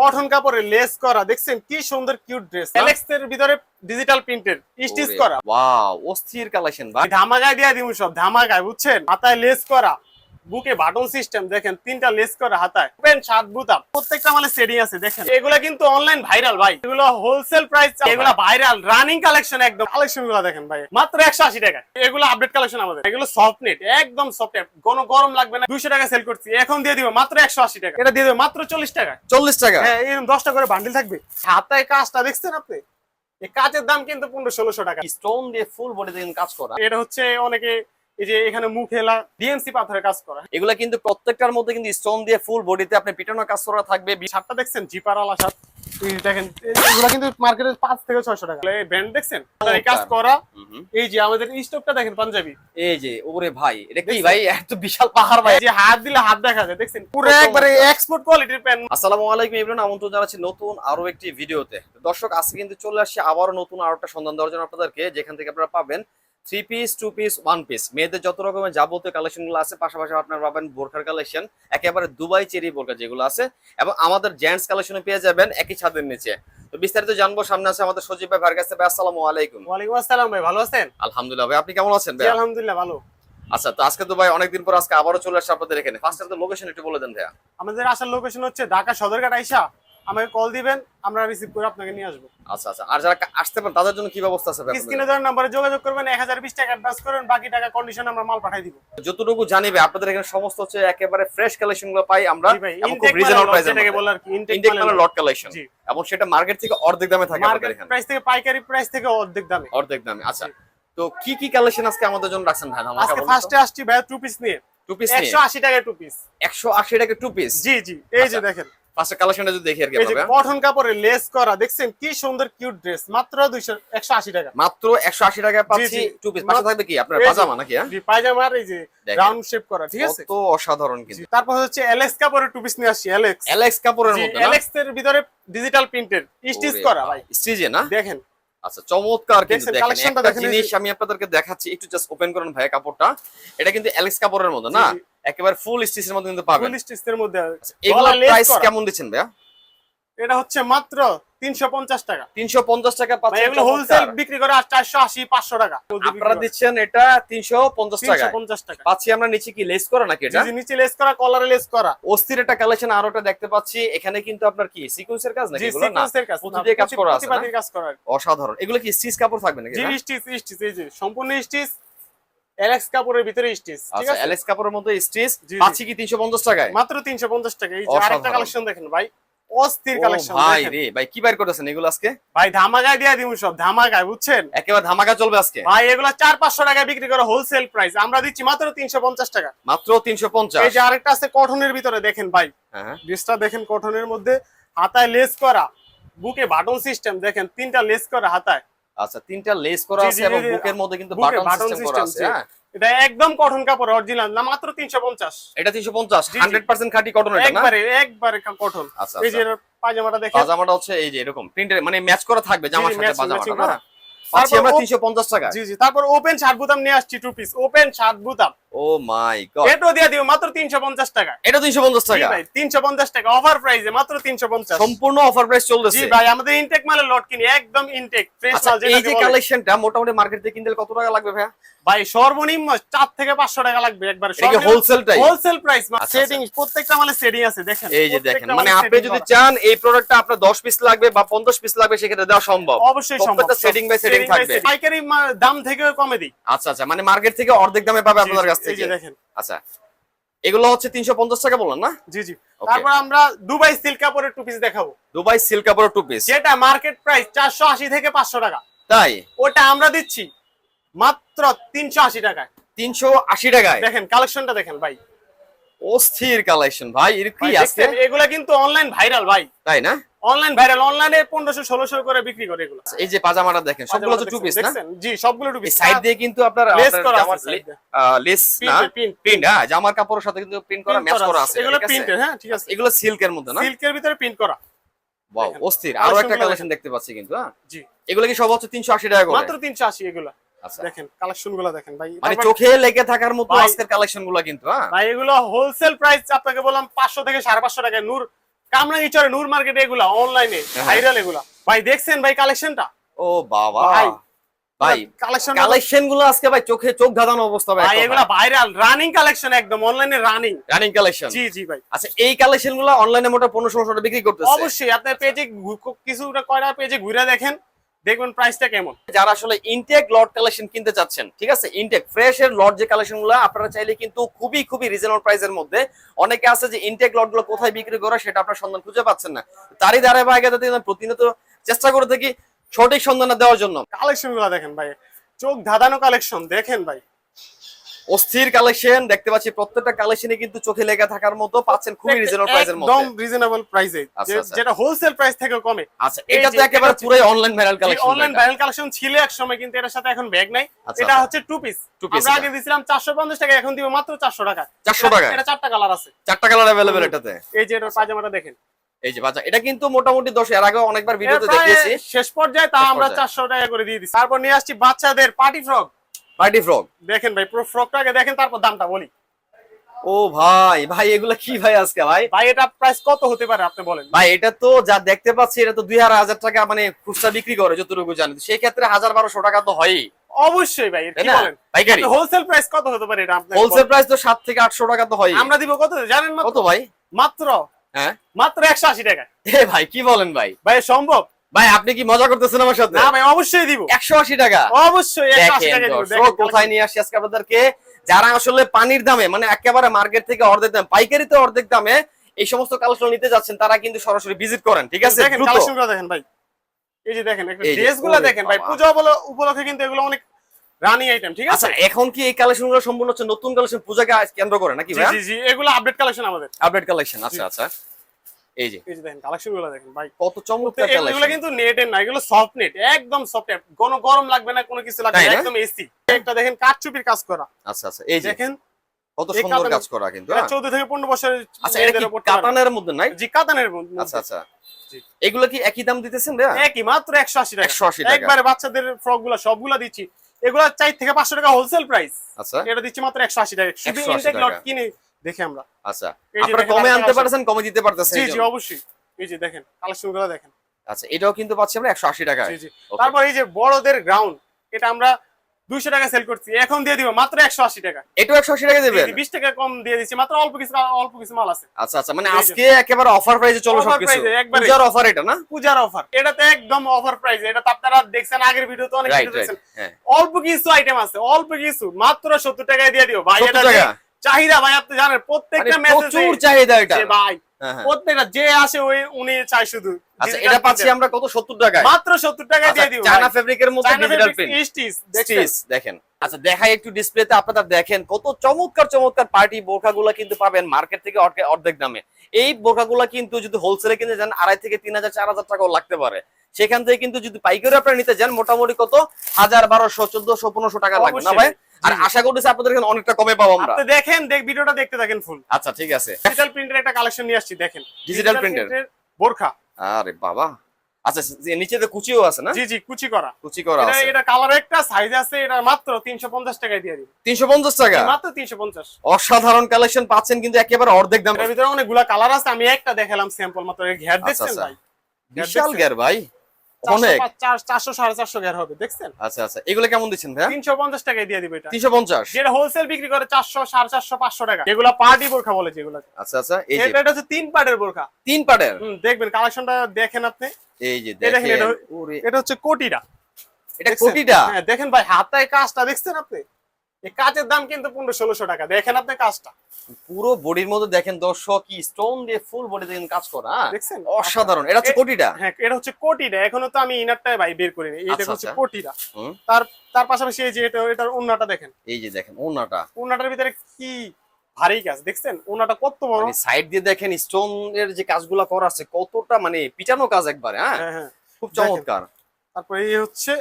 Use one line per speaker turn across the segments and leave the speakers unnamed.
Cotton কাপড়ে less করা দেখছেন কি সুন্দর কিউট ড্রেস অ্যালেক্স এর ভিতরে ডিজিটাল প্রিন্টের স্টিচ করা।
ওয়াও অস্থির কালেকশন ভাই।
ধামাকায় দিয়া দিমু সব ধামাকায় বুঝছেন? মাথায় লেস করা। বুকে বাটন সিস্টেম দেখেন তিনটা লেস করা হাতায়। পেন শার্ট বুতাম প্রত্যেকটা মানে সেটিং আছে দেখেন। এগুলা কিন্তু অনলাইন ভাইরাল ভাই। এগুলো হোলসেল প্রাইস এগুলো ভাইরাল রানিং কালেকশন একদম। কালেকশনগুলো দেখেন ভাই মাত্র একশো আশি টাকা এগুলো আপডেট কালেকশন আমাদের। এগুলো সফট নেট একদম সফট নেট কোনো গরম লাগবে না দুইশো টাকা সেল করছি। এখন দিয়ে দিব মাত্র একশো আশি টাকা এটা দিয়ে দেবে মাত্র চল্লিশ টাকা
চল্লিশ টাকা?
হ্যাঁ এরকম দশটা করে বান্ডিল থাকবে। হাতায় কাজটা দেখছেন আপনি? এই কাজের দাম কিন্তু পনেরো ষোলোশো টাকা।
স্টোন দিয়ে ফুল বডিতে কিন্তু কাজ করা।
এটা হচ্ছে অনেকে এই যে এখানে মুখ হেলা ডিএমসি পাথরের কাজ করা।
এগুলা কিন্তু প্রত্যেকটার মধ্যে কিন্তু স্টোন দিয়ে ফুল বডিতে আপনি পিটানো কাজ করা থাকবে।
শার্টটা দেখছেন? জিপারওয়ালা শার্ট। এই দেখেন এগুলো কিন্তু মার্কেটে পাঁচ থেকে ছয়শো টাকা। ব্র্যান্ড দেখছেন? এই কাজ করা। এই যে আমাদের স্টকটা দেখেন পাঞ্জাবি।
এই যে ওরে ভাই এটা কি ভাই? এত বিশাল পাহাড় ভাই।
যে হাত দিলে হাত দেখা যায় দেখছেন? পুরো
কত
একবারে
মোটা।
এক্সপোর্ট কোয়ালিটির প্যান্ট
আসসালামু আলাইকুম ইমরান আমন্ত্রণ জানাচ্ছি নতুন আরও একটি ভিডিওতে দর্শক আজকে কিন্তু চলে আসছে আবারও নতুন আরও একটা সন্ধান দেওয়ার জন্য আপনাদেরকে যেখান থেকে আপনারা পাবেন three piece two piece one piece মেয়েদের যত রকমের যাবতীয় কালেকশনগুলো আছে পাশাপাশি আপনারা পাবেন বোরখার কালেকশন একেবারে দুবাই চেরি বোরখা যেগুলো আছে এবং আমাদের জেন্টস কালেকশনে পেয়ে যাবেন একই ছাদের নিচে। তো বিস্তারিত জানব সামনে আছে আমাদের সজীব ভাই ভাই আসসালামু আলাইকুম।
ওয়ালাইকুম আসসালাম ভাই ভালো আছেন?
আলহামদুলিল্লাহ ভাই আপনি কেমন আছেন ভাই?
আলহামদুলিল্লাহ ভালো।
আচ্ছা তো আজকে তো ভাই অনেকদিন পর আজকে আবারও চলে আসছে আপনাদের এখানে। ফার্স্ট লোকেশন একটু বলে দেন ভাইয়া।
আমাদের আসার লোকেশন হচ্ছে ঢাকা সদরঘাট আইসা আমাকে কল দিবেন আমরা রিসিভ করে আপনাকে নিয়ে আসব।
আচ্ছা আচ্ছা। আর যারা আসতে পারেন তাদের জন্য কি ব্যবস্থা আছে
স্ক্রিনে দেওয়ার নাম্বারে যোগাযোগ করবেন এক হাজার বিশ টাকা অ্যাডভান্স করবেন বাকি টাকা কন্ডিশন আমরা মাল পাঠাই দিব।
যতটুকু জানিবে আপনাদের এখানে সমস্ত হচ্ছে একেবারে ফ্রেশ কালেকশনগুলো পাই আমরা এবং খুব রিজনেবল
মানে
প্রাইসে
যেটাকে বলে কি ইনটেক
মানে লট কালেকশন এবং সেটা মার্কেট থেকে অর্ধেক দামে থাকে
মার্কেট প্রাইস থেকে পাইকারি প্রাইস থেকে অর্ধেক দামে।
অর্ধেক দামে আচ্ছা। তো কি কি কালেকশন আজকে আমাদের জন্য রাখছেন ভাই? আমাকে
আজকে ফার্স্টে আসছি ভাই টু পিস নিয়ে।
টু পিস
একশো আশি টাকা টু পিস
180 টাকা টু পিস
জি জি। এই যে
আচ্ছা।
দেখেন।
ফার্স্টে কালেকশনটা যদি দেখি আর কি
কটন কাপড়ে লেস করা দেখছেন কি সুন্দর কিউট ড্রেস মাত্র দুইশো একশো আশি টাকা।
মাত্র 180 টাকা পাচ্ছি টু পিস পাশে থাকবে কি? আপনার পাজামা নাকি হ্যাঁ?
জি এই যে রাউন্ড শেপ করা ঠিক আছে?
কত অসাধারণ কিন্তু।
তারপর হচ্ছে এলএক্স কাপড়ের টু পিস নিয়ে আসছি এলেক্স
এলএক্স কাপড়ের মধ্যে না?
এলেক্স এর ভিতরে ডিজিটাল প্রিন্টের স্টিচ করা ভাই।
স্টিজে না?
দেখেন।
আচ্ছা চমৎকার কিন্তু দেখেন। একটা জিনিস আমি আপনাদেরকে দেখাচ্ছি একটু জাস্ট ওপেন করেন ভাই কাপড়টা। এটা কিন্তু অ্যালেক্স কাপড়ের মধ্যে না। একেবারে ফুল স্টিচের মধ্যে কিন্তু পাবেন।
ফুল স্টিচের মধ্যে
এগুলোর
গলা lace
প্রাইস কেমন দিচ্ছেন ভাইয়া?
এটা হচ্ছে মাত্র তিনশো পঞ্চাশ টাকা।
350 টাকা
ভাই
পাচ্ছেন
এগুলো হোলসেল বিক্রি করে আর চারশো আশি পাঁচশো টাকা।
আপনারা দিচ্ছেন এটা 350 টাকা
তিনশো পঞ্চাশ টাকা।
পাচ্ছি আমরা নিচে কি লেস করা নাকি এটা?
জি, নিচে লেস করা কলারে লেস করা।
অস্থির একটা কালেকশন আরোটা দেখতে পাচ্ছি। এখানে কিন্তু আপনার কি সিকোয়েন্সের কাজ নাকি এগুলো? না
সিকোয়েন্সের কাজ
করা আছে?
পুঁতিবাতির কাজ করা।
অসাধারণ। এগুলো কি স্টিচ কাপড় থাকবে নাকি
জি স্টিচ স্টিচ এই যে সম্পূর্ণ স্টিচ এলেক্স কাপড়ের ভিতরে স্টিচ ঠিক
আচ্ছা
আছে?
অ্যালেক্স কাপড়ের মধ্যে স্টিচ। পাচ্ছি কি 350 টাকায়?
মাত্র তিনশো পঞ্চাশ টাকা এই যে আরেকটা কালেকশন দেখেন ভাই অস্থির কালেকশন
ভাই রে ভাই কি বাইর করতেছেন এগুলো আজকে?
ভাই ধামাকায় দিয়ে দিব সব ধামাকায় বুঝছেন?
একেবারে ধামাকা চলবে আজকে।
ভাই এগুলো চার পাঁচশো টাকায় বিক্রি করে হোলসেল প্রাইস আমরা দিচ্ছি মাত্র তিনশো পঞ্চাশ টাকা।
মাত্র 350
এই যে আরেকটা আছে কটনের ভিতরে দেখেন ভাই।
হ্যাঁ
ড্রেসটা দেখেন কটনের মধ্যে হাতায় লেস করা বুকে বাটন সিস্টেম দেখেন তিনটা লেস করা হাতায়।
আচ্ছা তিনটা লেস করা আছে এবং। বুকের মধ্যে কিন্তু বাটন সিস্টেম করা আছে হ্যাঁ?
এটা একদম কটন কাপড় অরিজিনাল না মাত্র তিনশো পঞ্চাশ।
এটা 350
জি, জি।
100% খাঁটি কটন এটা না?
একবারে একবারে কটন
আচ্ছা
এই যে পাজামাটা পায়জামাটা দেখেন।
পাজামাটা হচ্ছে এই যে এরকম প্রিন্টের মানে ম্যাচ করা থাকবে জামার সাথে পাজামাটা না? পাচ্ছি আমরা 350 টাকা।
জি জি তারপর ওপেন শার্ট বুতাম নিয়ে আসছি টু পিস ওপেন শার্ট বুতাম।
Oh my god.
এটাও দিয়ে দিব মাত্র তিনশো পঞ্চাশ টাকা।
এটা 350
জি
টাকা?
ভাই তিনশো পঞ্চাশ টাকা অফার প্রাইসে মাত্র তিনশো পঞ্চাশ।
সম্পূর্ণ অফার প্রাইস
জি ভাই আমাদের ইনটেক মালের লট কিনি একদম ইনটেক ফ্রেশ মাল
যেটা
এই
যে কালেকশনটা মোটামুটি মার্কেট থেকে কিনতে কত টাকা লাগবে ভাইয়া?
ভাই সর্বনিম্ন চার থেকে পাঁচশো টাকা লাগবে একবার
হোলসেলটাই
হোলসেল প্রাইস সেটিং প্রত্যেকটা মালের সেটিং আছে দেখেন।
এই যে দেখেন মানে আপনি যদি চান এই প্রোডাক্টটা আপনার 10 পিস লাগবে বা 50 পিস লাগবে সেক্ষেত্রে দেওয়া সম্ভব।
অবশ্যই সম্ভব
setting Setting
by
থাকবে।
পাইকারি দাম থেকেও কমে দিই।
আচ্ছা আচ্ছা মানে মার্কেট থেকে অর্ধেক দামে পাবে আপনাদের কাছ থেকে।
দেখেন।
আচ্ছা এগুলো হচ্ছে 350 টাকা বললেন না?
জি জি। তারপর আমরা দুবাই সিল্ক কাপড়ের টু পিস দেখাবো।
দুবাই সিল্ক কাপড়ের টু পিস
যেটা মার্কেট প্রাইস চারশো আশি থেকে পাঁচশো টাকা।
তাই?
ওটা আমরা দিচ্ছি। মাত্র তিনশো আশি টাকায়।
380 টাকায়?
দেখেন কালেকশনটা দেখেন ভাই।
অস্থির কালেকশন ভাই এর কি আছে?
এগুলা কিন্তু অনলাইন ভাইরাল ভাই।
তাই না?
অনলাইন ভাইরাল অনলাইনে পনেরোশো ষোলোশো করে বিক্রি করে এগুলো।
এই যে পাজামাটা দেখেন সবগুলো তো টু পিস না?
জি সবগুলো টু পিস
সাইড দিয়ে কিন্তু আপনার
লেস করা
জামার
আছে
লেস না? প্রিন্ট হ্যাঁ জামার কাপড়ের সাথে কিন্তু প্রিন্ট করা ম্যাচ করা আছে
এগুলো
আছে?
হ্যাঁ ঠিক আছে।
এগুলো সিল্কের মধ্যে না?
সিল্কের ভিতরে প্রিন্ট করা।
ওয়াও অস্থির। আরও একটা কালেকশন দেখতে পাচ্ছি কিন্তু হ্যাঁ?
জি।
এগুলো কি সব হচ্ছে 380 টাকা করে?
মাত্র তিনশো আশি এগুলো। দেখেন কালেকশনগুলো দেখেন ভাই।
মানে চোখে লেগে থাকার মতো আজকের কালেকশনগুলো কিন্তু
ভাই এগুলো হোলসেল প্রাইস আপনাকে বললাম পাঁচশো থেকে সাড়ে পাঁচশো টাকা নূর কামরাঙ্গি চরে নূর মার্কেটে এগুলা অনলাইনে। ভাইরাল এগুলা। ভাই দেখছেন ভাই কালেকশনটা
ও বাবা।
ভাই,
ভাই
কালেকশন
কালেকশনগুলো আজকে ভাই চোখে চোখ ধাঁধানো অবস্থা ভাই
এগুলা ভাইরাল রানিং কালেকশন একদম অনলাইনে রানিং
রানিং কালেকশন
জি জি ভাই।
আচ্ছা এই কালেকশনগুলো অনলাইনে মোটা পনেরো ষোলো টাকা বিক্রি করতেছে?
অবশ্যই আপনার পেজে কিছুটা কয়টা পেজে ঘুরে দেখেন। দেখবেন প্রাইসটা কেমন?
যারা আসলে ইনটেক লট কালেকশন কিনতে চাচ্ছেন, ঠিক আছে? ইনটেক ফ্রেশ এর লট যে কালেকশনগুলো আপনারা চাইলে কিন্তু খুবই খুবই রিজনেবল প্রাইসের মধ্যে, অনেকে আছে যে ইনটেক লটগুলো কোথায় বিক্রি করে, সেটা আপনার সন্ধান খুঁজে পাচ্ছেন না। তারই দ্বারা ভাই প্রতিনিয়ত চেষ্টা করে থাকি সঠিক সন্ধান দেওয়ার জন্য।
কালেকশনগুলো দেখেন ভাই, চোখ ধাঁধানো কালেকশন দেখেন ভাই।
অস্থির কালেকশন দেখতে পাচ্ছি প্রত্যেকটা কালেকশনে কিন্তু চোখে লেগে থাকার মতো পাচ্ছেন খুবই রিজনেবল প্রাইসের মধ্যে একদম
রিজনেবল প্রাইসে
আচ্ছা, আচ্ছা।
যেটা হোলসেল প্রাইস থেকে কমে।
আচ্ছা এটা তো একেবারে
এটা
পুরোই online viral collection
online viral collection ছিল এক সময় কিন্তু এটার সাথে এখন ব্যাগ নাই।
আচ্ছা,
এটা
আচ্ছা।
হচ্ছে টু পিস আমরা আগে দিছিলাম চারশো পঞ্চাশ টাকা এখন দিব মাত্র চারশো টাকা।
400 টাকা?
এটা চারটা কালার আছে।
চারটা কালার অ্যাভেলেবেল এটাতে?
এই যে এটার পায়জামাটা দেখেন।
এই যে বাচ্চা এটা কিন্তু মোটামুটি দশ এর আগে অনেকবার ভিডিওতে দেখিয়েছি।
শেষ পর্যায়ে তা আমরা
পর্যায়ে।
চারশো টাকা করে দিয়ে দিচ্ছি তারপর নিয়ে আসছি বাচ্চাদের পার্টি ফ্রক
পার্টি ফ্রক
দেখেন ভাই পুরো ফ্রকটা আগে দেখেন তারপর দামটা বলি।
ও ভাই ভাই এগুলা কি ভাই আজকে ভাই?
ভাই এটা প্রাইস কত হতে পারে আপনি বলেন।
ভাই এটা তো যা দেখতে পাচ্ছি এটা তো দুই হাজার টাকা মানে খুচরা বিক্রি করে যতটুকু জানি। সেই ক্ষেত্রে হাজার বারোশো টাকা তো হয়ই।
অবশ্যই ভাই কি বলেন?
পাইকারি?
হোলসেল প্রাইস কত হতে পারে এটা আপনি
হোলসেল প্রাইস তো সাত থেকে আটশো টাকা তো হয়
আমরা দিব কত? জানেন
কত ভাই?
মাত্র?
হ্যাঁ।
মাত্র একশো আশি টাকা
এ ভাই কি বলেন ভাই?
ভাই সম্ভব?
ভাই আপনি কি মজা করতেছেন আমার সাথে?
না ভাই অবশ্যই দিব।
একশো আশি টাকা।
অবশ্যই একশো আশি
দেখেন
টাকা দিব দেখেন।
কোথায় নিয়ে আসছি আজকে আপনাদেরকে? যারা আসলে পানির দামে মানে একেবারে মার্কেট থেকে অর্ধেক দাম পাইকারিতে অর্ধেক দামে এই সমস্ত কালেকশন নিতে যাচ্ছেন তারা কিন্তু সরাসরি ভিজিট করেন ঠিক আছে?
দেখেন
দ্রুত।
কালেকশনগুলো দেখেন ভাই। এই যে দেখেন একটা
এই যে, ড্রেসগুলো
দেখেন ভাই পূজা বলে উপলক্ষে কিন্তু এগুলো অনেক রানি আইটেম ঠিক আছে?
আচ্ছা এখন কি এই কালেকশনগুলো সম্পূর্ণ হচ্ছে নতুন কালেকশন পূজাকে কেন্দ্র করে নাকি ভাই
জি জি এগুলো আপডেট কালেকশন আমাদের।
আপডেট কালেকশন আচ্ছা আচ্ছা। এই যে।
এই যে দেখেন কালেকশনগুলো দেখেন ভাই।
কত চমৎকার
এগুলো
কালেকশন
কিন্তু নেটের না এগুলো সফট নেট একদম সফট নেট কোনো গরম লাগবে না কোনো কিছু লাগবে? একদম এসি একটা দেখেন কাঠচুপির কাজ করা।
আচ্ছা আচ্ছা এই যে।
দেখেন
কত সুন্দর কাজ করা কিন্তু
এটা
হ্যাঁ?
চৌদ্দ থেকে পনেরো বছরের
আচ্ছা এটা কি কাতানের মধ্যে নাই?
জি কাতানের মধ্যে।
আচ্ছা আচ্ছা। এগুলো কি একই দাম দিতেছেন ভাইয়া?
একই মাত্র একশো আশি টাকা।
180 টাকা।
একবারে বাচ্চাদের ফ্রকগুলো সবগুলা দিচ্ছি। এগুলা চার থেকে পাঁচশো টাকা হোলসেল প্রাইস
আচ্ছা।
এটা দিচ্ছি মাত্র একশো আশি টাকা। শুধু
180
ইনটেক লট কিনে দেখে আমরা।
আচ্ছা। আপনারা কমে আনতে পারছেন কমে দিতে পারতেছেন
জি জি অবশ্যই। এই যে দেখেন কালেকশনগুলো দেখেন।
আচ্ছা এটাও কিন্তু পাচ্ছি আমরা একশো আশি টাকায়।
জি জি। তারপর এই যে বড়দের গ্রাউন্ড এটা আমরা দুইশো টাকা সেল করছি। এখন দিয়ে দিব মাত্র একশো আশি টাকা
এটাও একশো আশি টাকা দেবেন?
বিশ টাকা কম দিয়ে দিচ্ছি মাত্র অল্প কিছু অল্প কিছু মাল আছে।
আচ্ছা আচ্ছা মানে আজকে একেবারে অফার প্রাইসে চলো
এ একবারে।
পূজার অফার এটা না?
পূজার অফার এটা তো একদম অফার প্রাইস এটা তো আপনারা দেখছেন আগের ভিডিওতে অনেক
রাইট
দেখছেন।
হ্যাঁ।
অল্প কিছু আইটেম আছে অল্প কিছু মাত্র সত্তর টাকায় দিয়ে দিও। ভাই
70
এটা
টাকা?
চাহিদা ভাই আপনি জানেন প্রত্যেকটা মেসেজে
প্রচুর চাহিদা এটা।
ভাই
হ্যাঁ, হ্যাঁ।
প্রত্যেকটা যে আসে ওই উনি চাই শুধু।
আচ্ছা এটা পাচ্ছি আমরা কত? সত্তর টাকায়।
মাত্র সত্তর টাকায় দিয়ে দিও
চায়না ফেব্রিকের মধ্যে ডিজিটাল প্রিন্ট
স্টিচ
স্টিচ দেখেন। আচ্ছা দেখাই একটু ডিসপ্লেতে আপনারা দেখেন কত চমৎকার চমৎকার পার্টি বোরখাগুলো কিন্তু পাবেন মার্কেট থেকে অর্ধেক- দামে। এই বোরখাগুলো কিন্তু যদি হোলসেলে কিনে যান আড়াই থেকে তিন হাজার চার হাজার টাকাও লাগতে পারে। সেখান থেকে কিন্তু যদি পাইকারি আপনারা নিতে যান মোটামুটি কত? হাজার বারোশো চোদ্দশো পনেরোশো টাকা লাগবে না ভাই? আর আশা করতেছি আপনাদের এখানে অনেকটা কমে পাবো আমরা।
আপনি দেখেন দেখ ভিডিওটা দেখতে থাকেন ফুল
আচ্ছা ঠিক আছে।
ডিজিটাল প্রিন্টের একটা কালেকশন নিয়ে আসছি দেখেন।
Printer?
printer বোরখা।
আরে বাবা। আচ্ছা যে নিচে তো কুচিও আছে না?
জি জি কুচি করা।
কুচি করা আছে।
এটা কালার একটা সাইজ আছে এটা মাত্র 350 টাকায় দিয়ে দিই
তিনশো পঞ্চাশ টাকা?
মাত্র 350
অসাধারণ কালেকশন পাচ্ছেন কিন্তু একেবারে অর্ধেক দাম।
এর ভিতরে অনেকগুলা কালার আছে আমি একটা দেখালাম স্যাম্পল মাত্র। এর ঘের
আচ্ছা,
দেখছেন
আচ্ছা।
ভাই?
বিশাল গ্যার ভাই। অনেক।
400 450 ঘের হবে দেখছেন?
আচ্ছা আচ্ছা। এগুলো কেমন দিচ্ছেন ভাইয়া?
350 টাকায় দিয়ে দিবে এটা।
তিনশো পঞ্চাশ?
যেটা হোলসেল বিক্রি করে 400 450 500 টাকা। এগুলা পার্টি বোরখা বলে যেগুলো।
আচ্ছা আচ্ছা এই যে
এটা হচ্ছে তিন পার্টের বোরখা।
তিন পার্টের
হুম, দেখবেন কালেকশনটা দেখেন আপনি।
এই যে
দেখেন,
দেখেন
এটা- হচ্ছে কোটিটা।
এটা কোটিটা?
হ্যাঁ দেখেন ভাই হাতায় কাজটা দেখছেন আপনি? কাজের দাম কিন্তু পনেরো ষোলোশো টাকা। দেখেন আপনি কাজটা।
পুরো বডির মধ্যে দেখেন দর্শক কি স্টোন দিয়ে ফুল বডিতে কিন্তু কাজ করা হ্যাঁ?
দেখছেন?
অসাধারণ। এটা হচ্ছে কোটিটা?
হ্যাঁ এটা হচ্ছে কোটিটা। এখনও তো আমি ইনারটাই ভাই বের করিনি। এটা
আচ্ছা,
হচ্ছে
আচ্ছা।
কোটিটা। তার তার পাশাপাশি এই যে এটা এটার ওন্নাটা দেখেন।
এই যে দেখেন ওনাটা
ওন্নাটার ভিতরে কি ভারী কাজ দেখছেন? ওন্নাটা কত বড়।
মানে সাইড দিয়ে দেখেন স্টোন এর যে কাজগুলা করা আছে কতটা মানে পিটানো কাজ একবারে হ্যাঁ?
হ্যাঁ হ্যাঁ।
খুব চমৎকার।
তারপরে এই হচ্ছে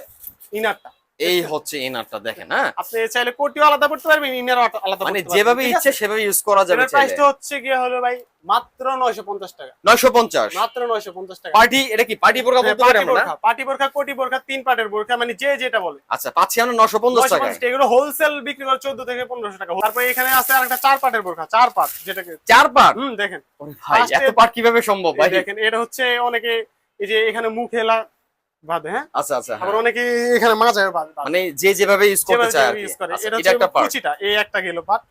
ইনারটা
এই হচ্ছে ইনারটা দেখেন হ্যাঁ?
আপনি চাইলে কোটিও আলাদা করতে পারবেন ইনারও আলাদা
মানে যেভাবে ইচ্ছে সেভাবে ইউজ করা যাবে
প্রাইসটা হচ্ছে গিয়ে হলো ভাই মাত্র 950 টাকা।
নয়শো পঞ্চাশ?
মাত্র 950 টাকা।
পার্টি এটা কি পার্টি বোরকা বলতে পারি আমরা?
পার্টি বোরখা কোটি বোরখা তিন পাটের বোরখা মানে যে যেটা বলে।
আচ্ছা পাচ্ছি আমরা নশো পঞ্চাশ
950 টাকা এগুলো হোলসেল বিক্রি করে 14 থেকে 1500 টাকা। তারপর এখানে আছে আরেকটা চার পাটের বোরখা চার পাট যেটাকে
চার পার্ট?
হুম দেখেন।
ভাই এত পার্ট কীভাবে সম্ভব ভাই?
দেখেন এটা হচ্ছে অনেকে এই যে এখানে মুখ হেলা বাঁধে হ্যাঁ?
আচ্ছা আচ্ছা
আবার
হ্যাঁ।
অনেকে এখানে মাজায় বাঁধে বাঁধে।
মানে যে যেভাবে ইউজ করতে চায় আর কি।
use করে। এটা
এটা একটা পার্ট
কুচিটা এই একটা গেল পাট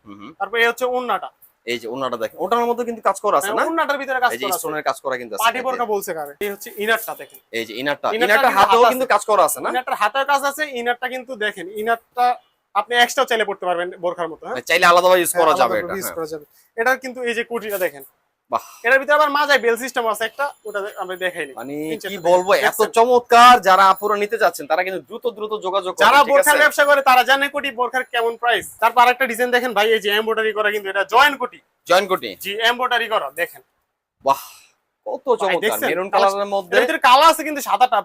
তারপর এই হচ্ছে উন্নাটা
এই যে ওনাটা দেখেন ওটার মধ্যে কিন্তু কাজ করা আছে না?
ভিতরে কাজ
এই যে
আছে।
স্টোনের কাজ করা কিন্তু আছে
পাটি বোরকা বলছে কারে এই হচ্ছে ইনারটা দেখেন।
এই যে ইনারটা
ইনারটা কিন্তু
হাতেও কিন্তু কাজ করা আছে না?
ইনারটার হাতের কাজ আছে ইনারটা কিন্তু দেখেন ইনারটা আপনি এক্সট্রা চাইলে পড়তে পারবেন বোরখার মতো হ্যাঁ?
মানে চাইলে আলাদাভাবে ইউজ করা
হ্যাঁ,
যাবে এটা হ্যাঁ।
করা যাবে। এটার কিন্তু এই যে কুটিটা দেখেন এটার ভিতরে আবার মাজায় বেল সিস্টেম আছে একটা ওটা আমি দেখাইনি
মানে কি বলব এত চমৎকার যারা আপুরা নিতে যাচ্ছেন তারা কিন্তু দ্রুত দ্রুত যোগাযোগ
যারা বোরখার ব্যবসা করে তারা জানে কোটি বোরখার কেমন প্রাইস তারপর আরেকটা ডিজাইন দেখেন ভাই এই যে এমব্রয়ডারি করা কিন্তু এটা কোটি।
জয়েন কোটি?
জি এমব্রয়ডারি করা দেখেন।
বাহ কত চমৎকার।
দেখছেন?
মেরুন কালারের মধ্যে।
এর কালার আছে কিন্তু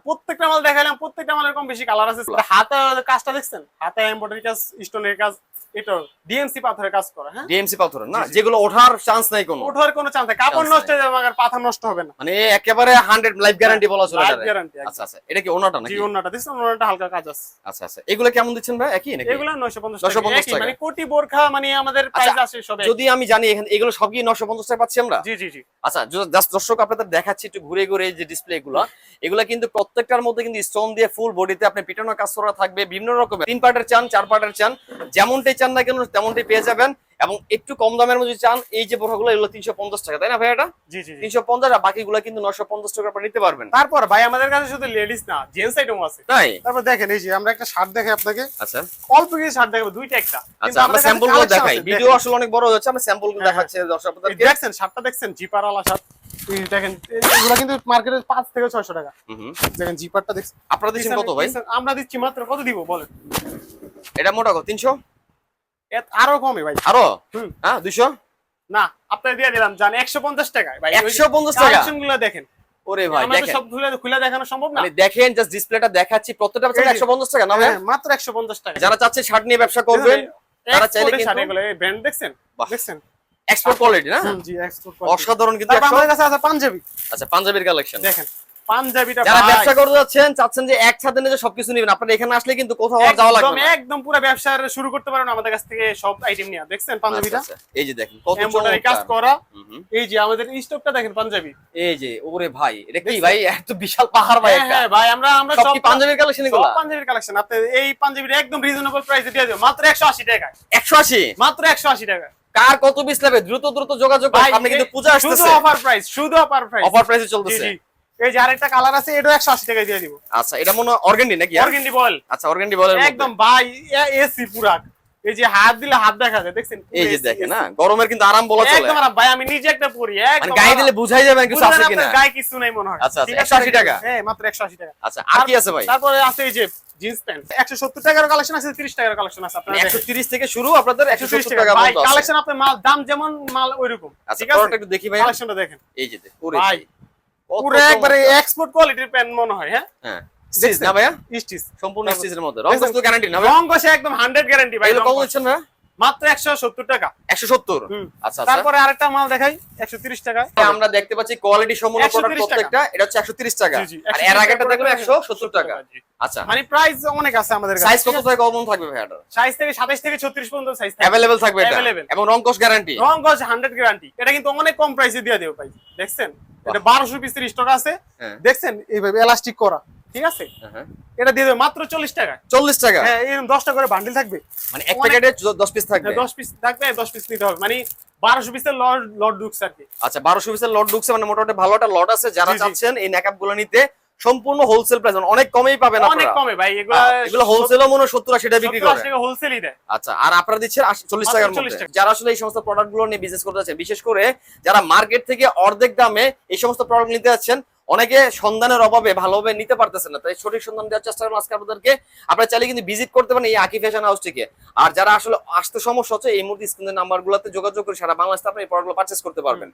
প্রত্যেকটা মাল দেখাইলাম প্রত্যেকটা মালের কম বেশি কালার আছে। হাতে কাজটা দেখছেন? হাতে এমব্রয়ডারি কাজ স্টোনের কাজ। এটা ডিএমসি পাথরের কাজ করা হ্যাঁ?
ডিএমসি পাথরের না?
জি, জি।
যেগুলো ওঠার চান্স নাই কোনো।
ওঠার কোনো চান্স নেই। কাপড় নষ্ট হয়ে যাবে আর পাথর নষ্ট হবে না।
মানে একেবারে হান্ড্রেড লাইফ গ্যারান্টি বলা চলে
Life
যাবে। আচ্ছা আচ্ছা। এটা কি ওনাটা নাকি?
জি ওন্নাটা দেখছেন ওন্নাটা হালকা কাজ আছে।
আচ্ছা আচ্ছা। এগুলো কেমন দিচ্ছেন ভাই? একই নাকি?
এগুলো 950
950
টাকা। মানে কোটি বোরখা মানে আমাদের প্রাইস আছে সব।
যদি আমি জানি এখানে এগুলো সব কি নশো পঞ্চাশ টাকা পাচ্ছি আমরা?
জি জি জি।
আচ্ছা জাস্ট দর্শক আপনাদের দেখাচ্ছি একটু ঘুরে ঘুরে যে ডিসপ্লে গুলো। এগুলো কিন্তু প্রত্যেকটার মধ্যে কিন্তু স্টোন দিয়ে ফুল বডিতে আপনি পিটানো কাজ করা থাকবে বিভিন্ন রকমের। তিন পার্টের চান চার পার্টের চান যেমনটাই চান না কেন তেমনটাই পেয়ে যাবেন। এবং একটু কম দামের মধ্যে চান এই যে বোরখাগুলো এগুলো তিনশো পঞ্চাশ টাকা তাই না ভাই এটা? তিনশো পঞ্চাশ আর বাকিগুলো কিন্তু নশো পঞ্চাশ টাকা নিতে পারবেন।
তারপর ভাই আমাদের কাছে শুধু লেডিস না জেন্টস আইটেমও আছে।
তাই?
তারপর দেখেন এই যে আমরা একটা শার্ট দেখাই আপনাকে।
আচ্ছা।
অল্প কিছু শার্ট দেখাবো দুইটা একটা।
আচ্ছা আমরা
স্যাম্পলগুলো
দেখাই। ভিডিও আসলে অনেক বড় হয়ে যাচ্ছে আমরা স্যাম্পলগুলো
হ্যাঁ,
দেখাচ্ছি দর্শক
দেখছেন শার্টটা দেখছেন জিপার ওয়ালা শার্ট দেখেন এগুলো কিন্তু মার্কেটে পাঁচ থেকে ছয়শো টাকা।
হুম হুম।
দেখেন জিপারটা দেখছেন।
আপনারা দিচ্ছেন কত ভাই?
আমরা দিচ্ছি মাত্র কত দিব বলেন?
এটা মোটা কত তিনশো?
আরও কমে ভাই। আরও?
হ্যাঁ দুইশো?
না দিয়ে দিলাম জান একশো পঞ্চাশ টাকায় ভাই
একশো পঞ্চাশ টাকা?
গুলো দেখেন।
ওরে ভাই দেখেন।
সব খুলে খুলে দেখানো সম্ভব না?
দেখেন জাস্ট ডিসপ্লেটা দেখাচ্ছি প্রত্যেকটা
এই যে।
একশো পঞ্চাশ টাকা না ভাই?
হ্যাঁ, মাত্র একশো পঞ্চাশ টাকা।
যারা চাচ্ছে শার্ট নিয়ে ব্যবসা করবেন তারা চাইলে কিন্তু-
এগুলো, এই brand দেখছেন?
এক্সপোর্ট কোয়ালিটি না?
জি export
অসাধারণ কিন্তু
আমাদের কাছে আছে পাঞ্জাবি।
আচ্ছা পাঞ্জাবির কালেকশন
দেখেন। পাঞ্জাবিটা
যারা ব্যবসা করতে যাচ্ছেন চাচ্ছেন যে একসাথে নিয়ে সবকিছু নেবেন। আপনারা এখানে আসলে কিন্তু কোথাও আর যাওয়া লাগবে না।
একদম পুরো ব্যবসা শুরু করতে পারেন আমাদের কাছ থেকে সব আইটেম নিয়ে দেখছেন পাঞ্জাবিটা?
আচ্ছা, আচ্ছা। এই যে দেখেন কত
এমব্রয়ডারি কাজ করা।
হুম, হুম।
এই যে আমাদের স্টকটা দেখেন পাঞ্জাবি।
এই যে ওরে ভাই এটা কি ভাই? এত বিশাল পাহাড় ভাই
হ্যাঁ
একটা।
হ্যাঁ ভাই আমরা আমরা
সব
সব
পাঞ্জাবির কালেকশন
সব
এগুলো
পাঞ্জাবির কালেকশন আপনি এই পাঞ্জাবিটা একদম রিজনেবল প্রাইসে দিয়ে দেব মাত্র 180 টাকায়।
180
মাত্র 180 টাকা
কার কত পিস লাগবে দ্রুত দ্রুত যোগাযোগ করুন। আপনি কিন্তু পূজা
শুধু অফার প্রাইস শুধু অফার প্রাইস
অফার প্রাইসে চলতেছে।
এই যে আরেকটা কালার আছে এটাও 180 টাকায় দিয়ে দিব।
আচ্ছা এটা মনে অর্গানডি নাকি?
অর্গেন্ডি বল।
আচ্ছা অর্গানডি বলের
একদম ভাই এসি পুরা। এই যে হাত দিলে হাত দেখা যায় দেখছেন?
এই যে দেখেন না গরমের কিন্তু আরাম বলা চলে।
একদম আরাম ভাই আমি নিজে একটা পরি
মানে
একদম
গায়ে দিলে বুঝাই যাবে কিছু আছে কিনা।
গায়ে কিছু নাই মনে হয়।
আচ্ছা, আচ্ছা,
ঠিক আছে?
180 টাকা?
হ্যাঁ মাত্র 180 টাকা।
আচ্ছা আর কি আছে ভাই?
তারপরে আছে এই যে জিন্স প্যান্ট। 170 টাকার কালেকশন আছে 30 টাকার কালেকশন আছে আপনারা দেখেন।
130 থেকে শুরু আপনাদের
130
170 টাকা
ভাই কালেকশন আপনার মাল দাম যেমন মাল ওইরকম।
আচ্ছা
ঠিক আছে?
একটু দেখি ভাই।
কালেকশনটা দেখেন।
এই যে ওরে
ভাই, পুরো একবারে এক্সপোর্ট কোয়ালিটির প্যান্ট মনে হয় হ্যাঁ?
হ্যাঁ। না ভাইয়া?
স্টিচ
সম্পূর্ণ সিজের মধ্যে। রং গ্যারান্টি না
রং একদম 100 গ্যারান্টি ভাই
কত
কষে।
দিচ্ছেন ভাইয়া
মাত্র 170 টাকা
170
হুম।
আচ্ছা আচ্ছা
তারপরে আরেকটা মাল দেখাই 130 টাকা
আমরা দেখতে পাচ্ছি কোয়ালিটি সম্পূর্ণ
130
প্রোডাক্ট
টাকা।
প্রত্যেকটা এটা হচ্ছে 130 টাকা
জি, জি,
আর
130
এর আগেটা
টাকা
দেখলে
করে
170 টাকা
জি।
আচ্ছা
মানে প্রাইস অনেক আছে আমাদের কাছে
সাইজ কত থেকে কমন থাকবে ভাইয়াটার
সাইজ থেকে 27 থেকে 36 পর্যন্ত সাইজ থাকে
अवेलेबल থাকবে এটা
Available।
এবং রং কস গ্যারান্টি
রং গজ 100 গ্যারান্টি এটা কিন্তু অনেক কম প্রাইসে দিয়ে দেব ভাই দেখছেন এটা 1200 পিসের স্টক আছে
হ্যাঁ।
দেখছেন এইভাবে এলাস্টিক করা ঠিক আছে?
হ্যাঁ
এটা দিয়ে দেব মাত্র 40 টাকা।
40 টাকা?
হ্যাঁ এরকম 10টা করে বান্ডিল থাকবে।
মানে এক প্যাকেটে 10 পিস থাকবে?
হ্যাঁ, 10 পিস থাকবে 10 পিস নিতে হবে। মানে 1200 পিসের লট লট ঢুকছে আর কি।
আচ্ছা 1200 পিসের লট ঢুকছে মানে মোটামুটি ভালো একটা লট আছে। যারা
জি, জি।
চাচ্ছেন এই নেকআপগুলো নিতে সম্পূর্ণ হোলসেল প্রাইস অনেক কমেই পাবেন
অনেক
আপনারা
কমে ভাই এগুলো
হ্যাঁ, হোলসেলও মনে হয় 70 80 টাকা বিক্রি করে।
হোলসেলই দেয়।
আচ্ছা আর আপনারা দিচ্ছেন 80 40 টাকার মধ্যে। যারা আসলে এই সমস্ত নিয়ে বিজনেস করতে যাচ্ছেন বিশেষ করে যারা মার্কেট থেকে অর্ধেক দামে এই সমস্ত প্রোডাক্ট নিতে যাচ্ছেন অনেকে সন্ধানের অভাবে ভালোভাবে নিতে পারতেছে না। তাই সঠিক সন্ধান দেওয়ার চেষ্টা করুন আজকে আপনাদেরকে। আপনারা চাইলে কিন্তু ভিজিট করতে পারেন এই আকি ফ্যাশন হাউসটিকে আর যারা আসলে আসতে সমস্যা হচ্ছে, এই মুহূর্তে স্ক্রিনের নাম্বার গুলাতে যোগাযোগ করে সারা বাংলাদেশে আপনি এই প্রোডাক্টগুলো পারচেস করতে পারবেন।